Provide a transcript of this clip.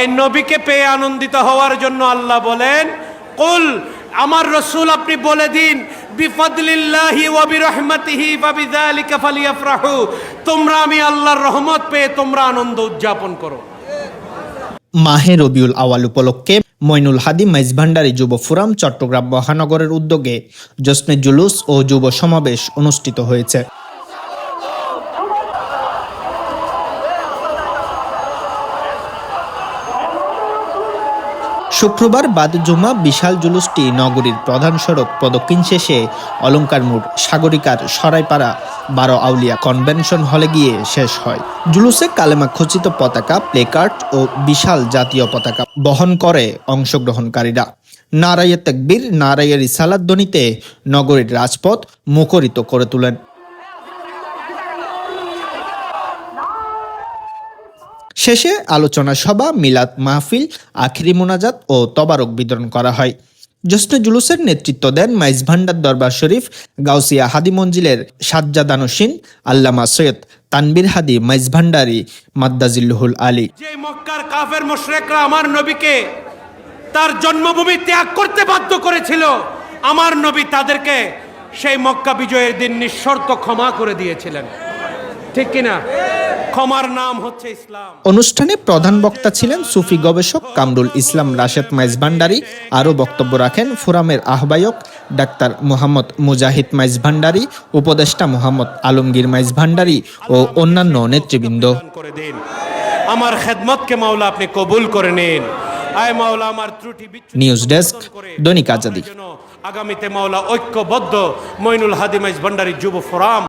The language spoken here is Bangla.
এই নবীকে পেয়ে আনন্দিত হওয়ার জন্য আল্লাহ বলেন, কুল, আমার রসুল আপনি বলে দিন তোমরা আমি আল্লাহর রহমত পেয়ে তোমরা আনন্দ উদযাপন করো। মাহে রবিউল আওয়াল উপলক্ষে মইনুল হাদি মাইজভান্ডারি যুব ফোরাম চট্টগ্রাম মহানগরের উদ্যোগে জশ্নে জুলুস ও যুব সমাবেশ অনুষ্ঠিত হয়েছে। শুক্রবার বাদ জুমা বিশাল জুলুসটি নগরীর প্রধান সড়ক প্রদক্ষিণ শেষে অলঙ্কার মোড়, সাগরিকার সরাইপাড়া, বারো আউলিয়া কনভেনশন হলে গিয়ে শেষ হয়। জুলুসে কালেমা খচিত পতাকা, প্লেকার্ড ও বিশাল জাতীয় পতাকা বহন করে অংশগ্রহণকারীরা। নারায়ে তেকবীর, নারায়ে রিসালাত ধ্বনিতে নগরীর রাজপথ মুখরিত করে তোলেন। শেষে আলোচনা সভা, মিলাদ মাহফিল, আখিরি মোনাজাত ও তবারক বিতরণ করা হয়। জশ্নে জুলুসের নেতৃত্ব দেন মাইজ ভান্ডার দরবার শরীফ, গাউসিয়া হাদি মঞ্জিলের সাজ্জাদানুসিন আল্লামা সৈয়দ তানবির হাদি মাইজ ভান্ডারি মাদ্দাজিল্লুহুল আলী। যে মক্কার কাফের মুশরিকরা আমার নবীকে তার জন্মভূমি ত্যাগ করতে বাধ্য করেছিল, আমার নবী তাদেরকে সেই মক্কা বিজয়ের দিন নিঃশর্ত ক্ষমা করে দিয়েছিলেন। ঠিক কিনা? ক্ষমার নাম হচ্ছে ইসলাম। অনুষ্ঠানে প্রধান বক্তা ছিলেন সুফি গবেষক কামরুল ইসলাম রাশেদ মাইজ ভান্ডারি আরও বক্তব্য রাখেন ফোরামের আহ্বায়ক ডাক্তার মোহাম্মদ মুজাহিদ মাইজ ভান্ডারি উপদেষ্টা মোহাম্মদ আলমগীর মাইজ ভান্ডারি ও অন্যান্য নেতৃবৃন্দ। করে দিন। আমার খেদমতকে মাওলা আপনি কবুল করে নিন। আয় মাওলা আমার ত্রুটি নিউজ ডেস্ক দৈনিক আজাদি। আগামীতে মাওলা ঐক্যবদ্ধ মইনুল হাদিমাইজ ভান্ডারী যুব ফোরাম।